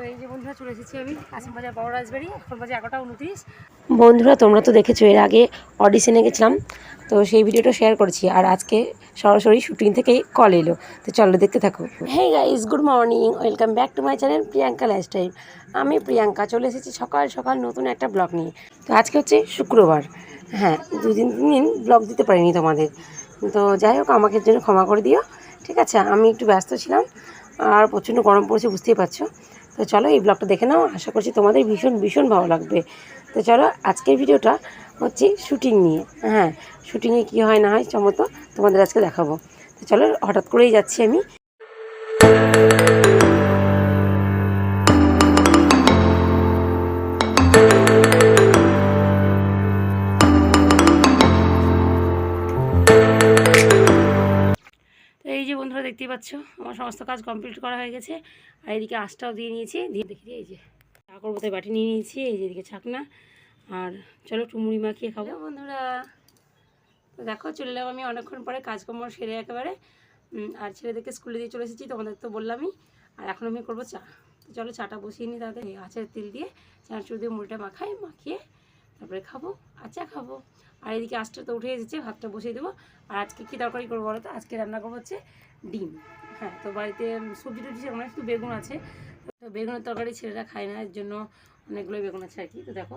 তো এই যে বন্ধুরা চলে এসেছি আমি কাশিম বাজার বড় রাজবাড়ি এখন বাজে এগারোটা উনত্রিশ। বন্ধুরা তোমরা তো দেখেছ এর আগে অডিশনে গেছিলাম তো সেই ভিডিওটা শেয়ার করেছি আর আজকে সরাসরি শুটিং থেকে কল এলো। তো চলো দেখতে থাকো। Hey guys good morning welcome back to my channel Priyanka lifestyle আমি প্রিয়াঙ্কা চলে এসেছি সকাল সকাল নতুন একটা ব্লগ নিয়ে। তো আজকে হচ্ছে শুক্রবার। হ্যাঁ দুদিন তিন দিন ব্লগ দিতে পারিনি তোমাদের। তো যাই হোক আমাকে এর জন্য ক্ষমা করে দিও ঠিক আছে? আমি একটু ব্যস্ত ছিলাম আর প্রচণ্ড গরম পড়েছে বুঝতেই পারছ। তো চলো এই ব্লগটা দেখে নাও। আশা করছি তোমাদের ভীষণ ভীষণ ভালো লাগবে। তো চলো আজকের ভিডিওটা হচ্ছে শুটিং নিয়ে। হ্যাঁ শুটিংয়ে কী হয় না হয় চমত তোমাদের আজকে দেখাবো। তো চলো হঠাৎ করেই যাচ্ছি আমি। বন্ধুরা দেখতেই পাচ্ছ, আমার সমস্ত কাজ কমপ্লিট করা হয়ে গেছে। আর এদিকে আঁশটাও দিয়ে নিয়েছি, দিয়ে দেখি, এই যে চা করব তাই বাটি নিয়ে নিয়েছি, এই যে এদিকে ছাকনা। আর চলো একটু মুড়ি মাখিয়ে খাব। বন্ধুরা, তো দেখো চলে এলাম আমি অনেকক্ষণ পরে, কাজকর্ম সেরে একেবারে। আর ছেলেদেরকে স্কুলে দিয়ে চলে এসেছি, তোমাদের তো বললামই। আর এখন আমি করব চা। তো চলো চাটা বসিয়ে নিই তাদের আচার তেল দিয়ে, চানাচুর দিয়ে মুড়িটা মাখাই, মাখিয়ে তারপরে খাব, আর চা খাব। আর এদিকে আঁচটা তো উঠে এসেছে, ভাতটা বসিয়ে দেবো। আর আজকে কী তরকারি করব বলো তো? আজকে রান্না করব হচ্ছে ডিম। হ্যাঁ তো বাড়িতে সবজি টবজি অনেক একটু বেগুন আছে। তো বেগুনের তরকারি ছেলেরা খায় না, এর জন্য অনেকগুলো বেগুন আছে আর কি। তো দেখো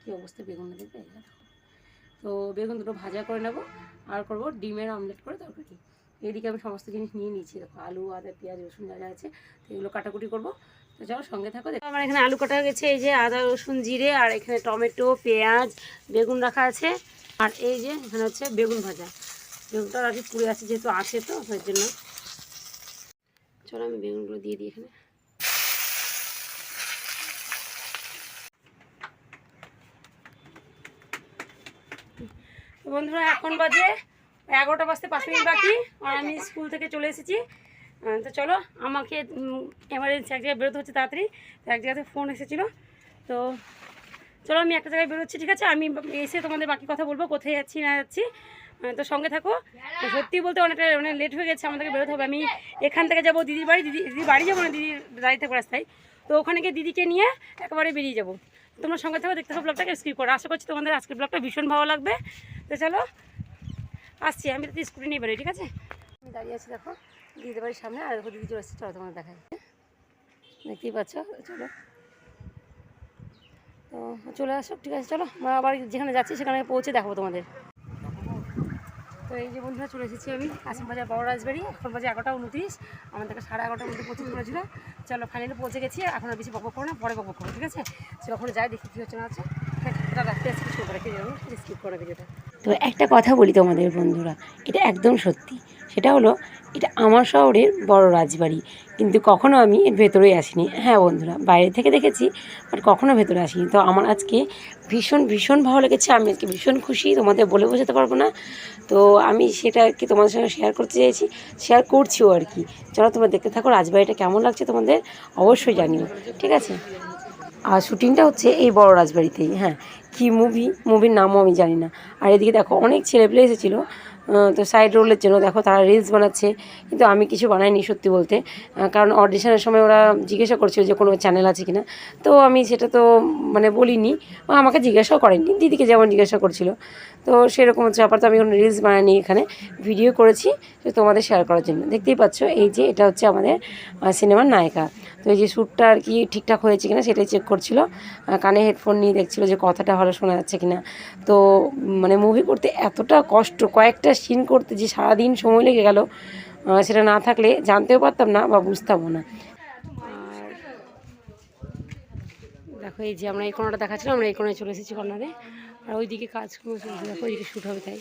কী অবস্থা বেগুন দেখবে দেখো। তো বেগুন দুটো ভাজা করে নেব, আর করব ডিমের অমলেট করে তরকারি। এদিকে আমি সমস্ত জিনিস নিয়ে নিয়েছি দেখো আলু, আদা, পেঁয়াজ, রসুন যা যা আছে, তো এগুলো কাটাকুটি করব। তো চলো সঙ্গে থাকো, দেখো। আমার এখানে আলু কাটা গেছে, এই যে আদা, রসুন, জিরে, আর এখানে টমেটো, পেঁয়াজ, বেগুন রাখা আছে। আর এই যে এখানে হচ্ছে বেগুন ভাজা। বেগুনটা আর কি পুড়ে আছে, যেহেতু আছে তো তার জন্য। চলো আমি বেগুনগুলো দিয়ে দিই এখানে। বন্ধুরা, এখন বাজে এগারোটা বাজতে পাঁচ মিনিট বাকি, আর আমি স্কুল থেকে চলে এসেছি। তো চলো, আমাকে এমার্জেন্সি এক জায়গায় বেরোতে হচ্ছে তাড়াতাড়ি, তো এক জায়গাতে ফোন এসেছিল। তো চলো, আমি একটা জায়গায় বেরোচ্ছি, ঠিক আছে? আমি এসে তোমাদের বাকি কথা বলব, কোথায় যাচ্ছি, না যাচ্ছি। তো সঙ্গে থাকো। সত্যি বলতে অনেকটা অনেক লেট হয়ে গেছে, আমাদেরকে বেরোতে হবে। আমি এখান থেকে যাব দিদির বাড়ি, দিদি, দিদির বাড়ি যাব না, দিদির দাঁড়িয়ে থাকব রাস্তায়। তো ওখানে গিয়ে দিদিকে নিয়ে একেবারে বেরিয়ে যাব। তোমরা সঙ্গে থাকো, দেখতে থাকো ব্লগটাকে স্কিপ করো। আশা করছি তোমাদের আজকের ব্লগটা ভীষণ ভালো লাগবে। তো চলো, আসছি। আমি তো স্কুটি নিয়ে বেরোই, ঠিক আছে? আমি দাঁড়িয়ে আছি, দেখো দিদির বাড়ির সামনে। আর দেখো, দিদি চলে আসছে চলো, তোমাদের দেখাই। দেখতেই পাচ্ছ? চলো। তো চলে আসো, ঠিক আছে? চলো আবার যেখানে যাচ্ছি সেখানে পৌঁছে দেখাবো তোমাদের। তো এই যে বন্ধুরা চলে এসেছি আমি কাশিম বাজার বড় রাজবাড়ি, এখন বাজে এগারোটা উনত্রিশ আমাদেরকে সাড়ে এগারোটার মধ্যে পৌঁছে করেছিল। চলো ফাইনালি পৌঁছে গেছি, এখন আর বেশি বকবক করো না, পরে বকবক করো, ঠিক আছে? সে ওখানে যাই, দেখি কী হচ্ছে না আছে রাখতে আসছি কিছু করে রেখে যাব স্কিপ করে ভিডিওটা তো একটা কথা বলি তোমাদের বন্ধুরা, এটা একদম সত্যি। সেটা হলো, এটা আমার শহরের বড় রাজবাড়ি, কিন্তু কখনো আমি এর ভেতরেই আসিনি। হ্যাঁ বন্ধুরা, বাইরে থেকে দেখেছি বাট কখনো ভেতরে আসিনি। তো আমার আজকে ভীষণ ভীষণ ভালো লেগেছে, আমি আজকে ভীষণ খুশি, তোমাদের বলে বোঝাতে পারব না। তো আমি সেটা আর কি তোমাদের সঙ্গে শেয়ার করতে চাইছি শেয়ার করছিও আর কি। চলো তোমরা দেখতে থাকো, রাজবাড়িটা কেমন লাগছে তোমাদের, অবশ্যই জানিও, ঠিক আছে? আর শুটিংটা হচ্ছে এই বড় রাজবাড়িতেই হ্যাঁ। কি মুভি মুভির নামও আমি জানি না। আর এদিকে দেখো অনেক ছেলেপেলে এসেছিল। তো সাইড রোলের জন্য দেখো তারা রিলস বানাচ্ছে, কিন্তু আমি কিছু বানাইনি সত্যি বলতে। কারণ অডিশনের সময় ওরা জিজ্ঞাসা করছিল যে কোনো চ্যানেল আছে কিনা। তো আমি সেটা তো মানে বলিনি আমাকে জিজ্ঞাসাও করেনি দিদিকে যেমন জিজ্ঞাসা করছিল। তো সেরকম হচ্ছে ব্যাপার, তো আমি কোনো রিলস বানাইনি এখানে। ভিডিও করেছি, তো তোমাদের শেয়ার করার জন্য। দেখতেই পাচ্ছ, এই যে এটা হচ্ছে আমাদের সিনেমার নায়িকা। তো এই যে শ্যুটটা আর কি ঠিকঠাক হয়েছে কিনা সেটাই চেক করছিল। কানে হেডফোন নিয়ে দেখছিল যে কথাটা ভালো শোনা যাচ্ছে কিনা। তো মানে মুভি করতে এতটা কষ্ট, কয়েকটা সিন করতে যে সারাদিন সময় লেগে গেল সেটা না থাকলে জানতেও পারতাম না বা বুঝতামও না। দেখো, এই যে আমরা এই কোনাটা দেখাচ্ছিলাম, আমরা এই কোনায় চলে এসেছি কর্নারে। আর ওইদিকে কাজ চলছে, দেখো, ওইদিকে শ্যুট হবে তাই।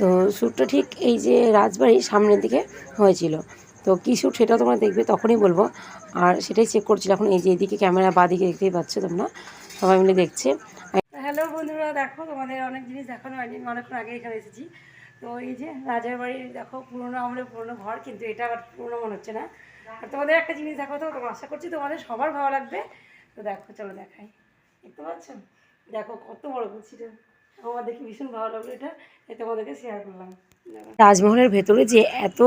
তো শ্যুটটা ঠিক এই যে রাজবাড়ির সামনের দিকে হয়েছিল। তো কী শ্যুট সেটাও তোমরা দেখবে, তখনই বলব। আর সেটাই চেক করছিল এখন, এই যে এদিকে ক্যামেরা বাদিকে দেখতেই পাচ্ছ তোমরা, সবাই মিলে দেখছে। হ্যালো বন্ধুরা, দেখো, তোমাদের অনেক জিনিস দেখানো হয়নি, অনেকক্ষণ আগে এখানে এসেছি। তো এই যে রাজার বাড়ির দেখো পুরোনো আমলে পুরোনো ঘর, কিন্তু এটা আবার পুরোনো মনে হচ্ছে না। আর তোমাদের একটা জিনিস দেখো তো, তোমার আশা করছি তোমাদের সবার ভালো লাগবে। তো দেখো, চলো দেখাই। দেখতে পাচ্ছ? দেখো কত বড় কুচিটা আমার ভীষণ ভালো লাগল এটা তোমাদেরকে শেয়ার করলাম। দেখো। রাজমহলের ভেতরে যে এত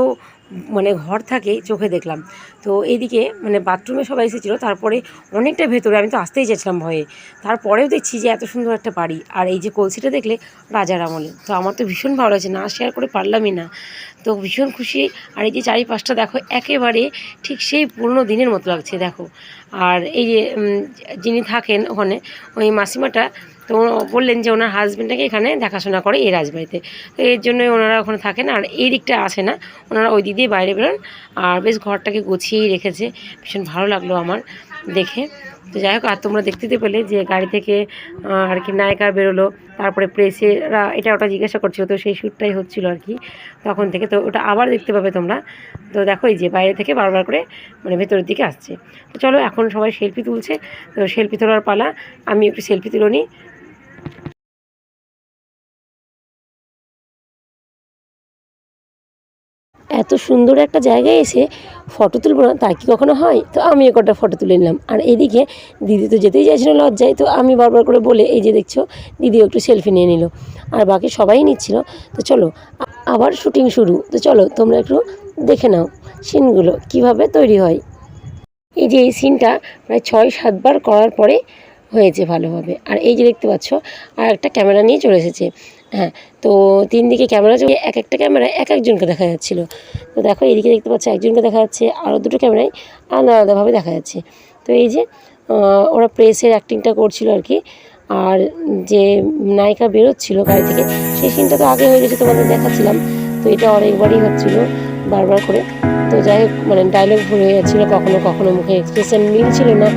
মানে ঘর থাকে, চোখে দেখলাম। তো এইদিকে মানে বাথরুমে সবাই এসেছিল, তারপরে অনেকটা ভেতরে আমি তো আসতেই চেয়েছিলাম ভয়ে। তারপরেও দেখছি যে এত সুন্দর একটা বাড়ি। আর এই যে কলসিটা দেখলে, রাজার আমলে। তো আমার তো ভীষণ ভালো লাগছে, না শেয়ার করে পারলামই না। তো ভীষণ খুশি। আর এই যে চারিপাশটা দেখো, একেবারে ঠিক সেই পুরনো দিনের মতো লাগছে, দেখো। আর এই যে যিনি থাকেন ওখানে, ওই মাসিমাটা তো বললেন যে ওনার হাজব্যান্ডটাকে এখানে দেখাশোনা করে এই রাজবাড়িতে। তো এর জন্যই ওনারা ওখানে থাকেন আর এই দিকটা আসে না। ওনারা ওই দিক দিয়ে বাইরে বেরোন আর বেশ ঘরটাকে গুছিয়েই রেখেছে। ভীষণ ভালো লাগল আমার দেখে। তো যাই হোক, আর তোমরা দেখতে পেলে যে গাড়ি থেকে আর কি নায়িকা বেরোলো, তারপরে প্রেসেরা, এটা ওটা জিজ্ঞাসা করছিল, তো সেই শ্যুটটাই হচ্ছিল আর কি তখন থেকে। তো ওটা আবার দেখতে পাবে তোমরা। তো দেখো এই যে বাইরে থেকে বারবার করে মানে ভেতরের দিকে আসছে। তো চলো, এখন সবাই সেলফি তুলছে। তো সেলফি তোলার পালা, আমি একটু সেলফি তুলে নিই। এত সুন্দর একটা জায়গায় এসে ফটো তুলবো না তা কি কখনো হয়? তো আমি কটা ফটো তুলে নিলাম। আর এদিকে দিদি তো যেতেই চাইছিল লজ্জায়, তো আমি বারবার করে বলে, এই যে দেখছ, দিদিও একটু সেলফি নিয়ে নিল। আর বাকি সবাই নিচ্ছিল। তো চলো আবার শুটিং শুরু। তো চলো, তোমরা একটু দেখে নাও সিনগুলো কীভাবে তৈরি হয়। এই যে এই সিনটা প্রায় ছয়, সাতবার করার পরে হয়েছে ভালোভাবে। আর এই যে দেখতে পাচ্ছ, আর একটা ক্যামেরা নিয়ে চলে এসেছে। হ্যাঁ তো তিন দিকে ক্যামেরা চলে, এক একটা ক্যামেরায় এক একজনকে দেখা যাচ্ছিল। তো দেখো এদিকে দেখতে পাচ্ছ, একজনকে দেখা যাচ্ছে, আরও দুটো ক্যামেরায় আলাদা আলাদাভাবে দেখা যাচ্ছে। তো এই যে ওরা প্রেসের অ্যাক্টিংটা করছিল আর কি। আর যে নায়িকা বেরোচ্ছিল গাড়ি থেকে, সেই সিনটা তো আগে হয়ে গেছে তোমাদের দেখাচ্ছিলাম। তো এটা অনেকবারই হচ্ছিল বারবার করে। তো যাই হোক মানে ডায়লগ ভুল হয়ে যাচ্ছিল, কখনো কখনো মুখে এক্সপ্রেশন মিলছিল না।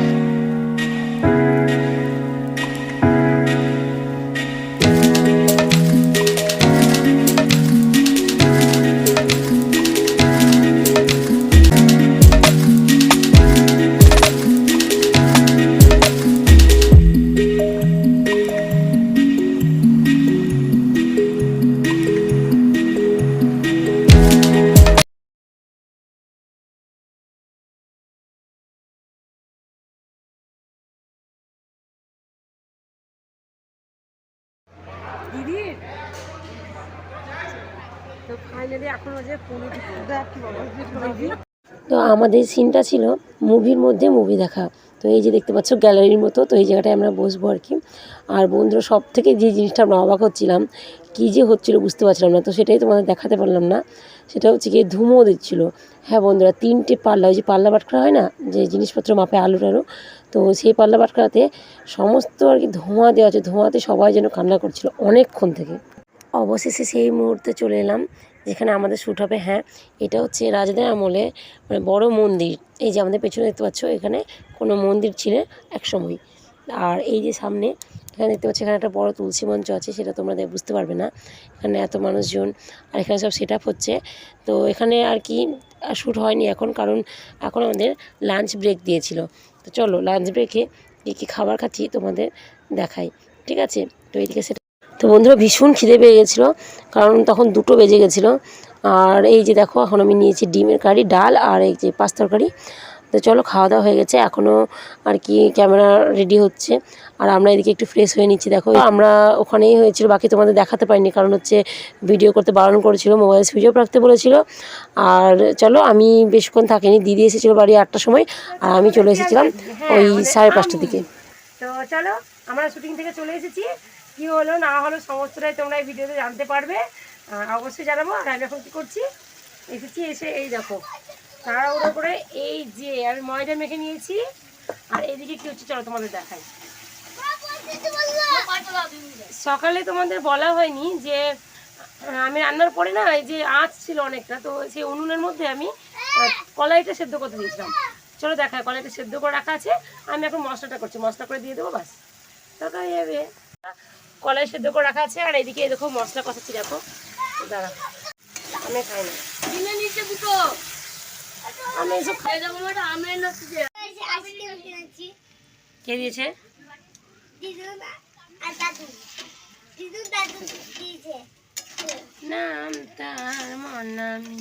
তো আমাদের সিনটা ছিল মুভির মধ্যে মুভি দেখা। তো এই যে দেখতে পাচ্ছ গ্যালারির মতো, তো এই জায়গাটায় আমরা বসবো আর কি। আর বন্ধুরা সব থেকে যে জিনিসটা আমরা অবাক হচ্ছিলাম, কী যে হচ্ছিল বুঝতে পারছিলাম না, তো সেটাই তোমাদের দেখাতে পারলাম না। সেটা হচ্ছে গিয়ে ধুমো দিচ্ছিল। হ্যাঁ বন্ধুরা, তিনটে পাল্লা, ওই যে পাল্লা বাটখারা হয় না, যে জিনিসপত্র মাপে আলু টালু, তো সেই পাল্লা বাটখারাতে সমস্ত আর কি ধোঁয়া দেওয়া আছে, ধোঁয়াতে সবাই যেন কান্না করছিল অনেকক্ষণ থেকে। অবশেষে সেই মুহূর্তে চলে এলাম, যেখানে আমাদের শ্যুট হবে হ্যাঁ এটা হচ্ছে রাজাদের আমলে মানে বড় মন্দির। এই যে আমাদের পেছনে দেখতে পাচ্ছ, এখানে কোনো মন্দির ছিল এক সময় আর এই যে সামনে, এখানে দেখতে পাচ্ছ, এখানে একটা বড় তুলসী মঞ্চ আছে, সেটা তোমরা বুঝতে পারবে না। এখানে এত মানুষজন, আর এখানে সব সেট হচ্ছে। তো এখানে আর কি শ্যুট হয়নি এখন, কারণ এখন আমাদের লাঞ্চ ব্রেক দিয়েছিল। তো চলো লাঞ্চ ব্রেকে কী কী খাবার খাচ্ছি তোমাদের দেখাই, ঠিক আছে? তো এইদিকে সেটা তো বন্ধুরা ভীষণ খিদে পেয়ে গেছিল, কারণ তখন দুটো বেজে গেছিল। আর এই যে দেখো, এখন আমি নিয়েছি ডিমের কারি, ডাল আর এই যে পাঁচ তরকারি। তো চলো খাওয়া দাওয়া হয়ে গেছে এখনও আর কি ক্যামেরা রেডি হচ্ছে। আর আমরা এদিকে একটু ফ্রেশ হয়ে নিচ্ছি, দেখো। আমরা ওখানেই হয়েছিল, বাকি তোমাদের দেখাতে পারিনি, কারণ হচ্ছে ভিডিও করতে বারণ করেছিল, মোবাইল সুইচ অফ রাখতে বলেছিল। আর চলো, আমি বেশিক্ষণ থাকিনি, দিদি এসেছিল বাড়ি আটটার সময়, আর আমি চলে এসেছিলাম ওই সাড়ে পাঁচটার দিকে। তো চলো, আমরা শুটিং থেকে চলে এসেছি। কি হলো, না হলো, সমস্তটাই তোমরা এই ভিডিওতে জানতে পারবে। অবশ্যই জানাব। আর আমি এখন কী করছি? এসেছি, এসে এই দেখো, তাড়াহুড়ো করে এই যে আমি ময়দা মেখে নিয়েছি। আর এইদিকে কী হচ্ছে চলো তোমাদের দেখাই। সকালে তোমাদের বলা হয়নি যে আমি রান্নার পরে না এই যে আঁচ ছিল অনেকটা, তো সেই উনুনের মধ্যে আমি কলাইটা সেদ্ধ করতে দিয়েছিলাম। চলো দেখায় কলাইটা সেদ্ধ করে রাখা আছে। আমি এখন মশলাটা করছি। মশলা করে দিয়ে দেবো, বাস। তরকারি যাবে কলাই সেদ্ধ করে রাখা আছে আর এদিকে এই দেখো মশলা কষাচ্ছি দেখো। দাঁড়া আমি খাই না। আমি এসব খাই কে দিয়েছে? নাম তার মনামি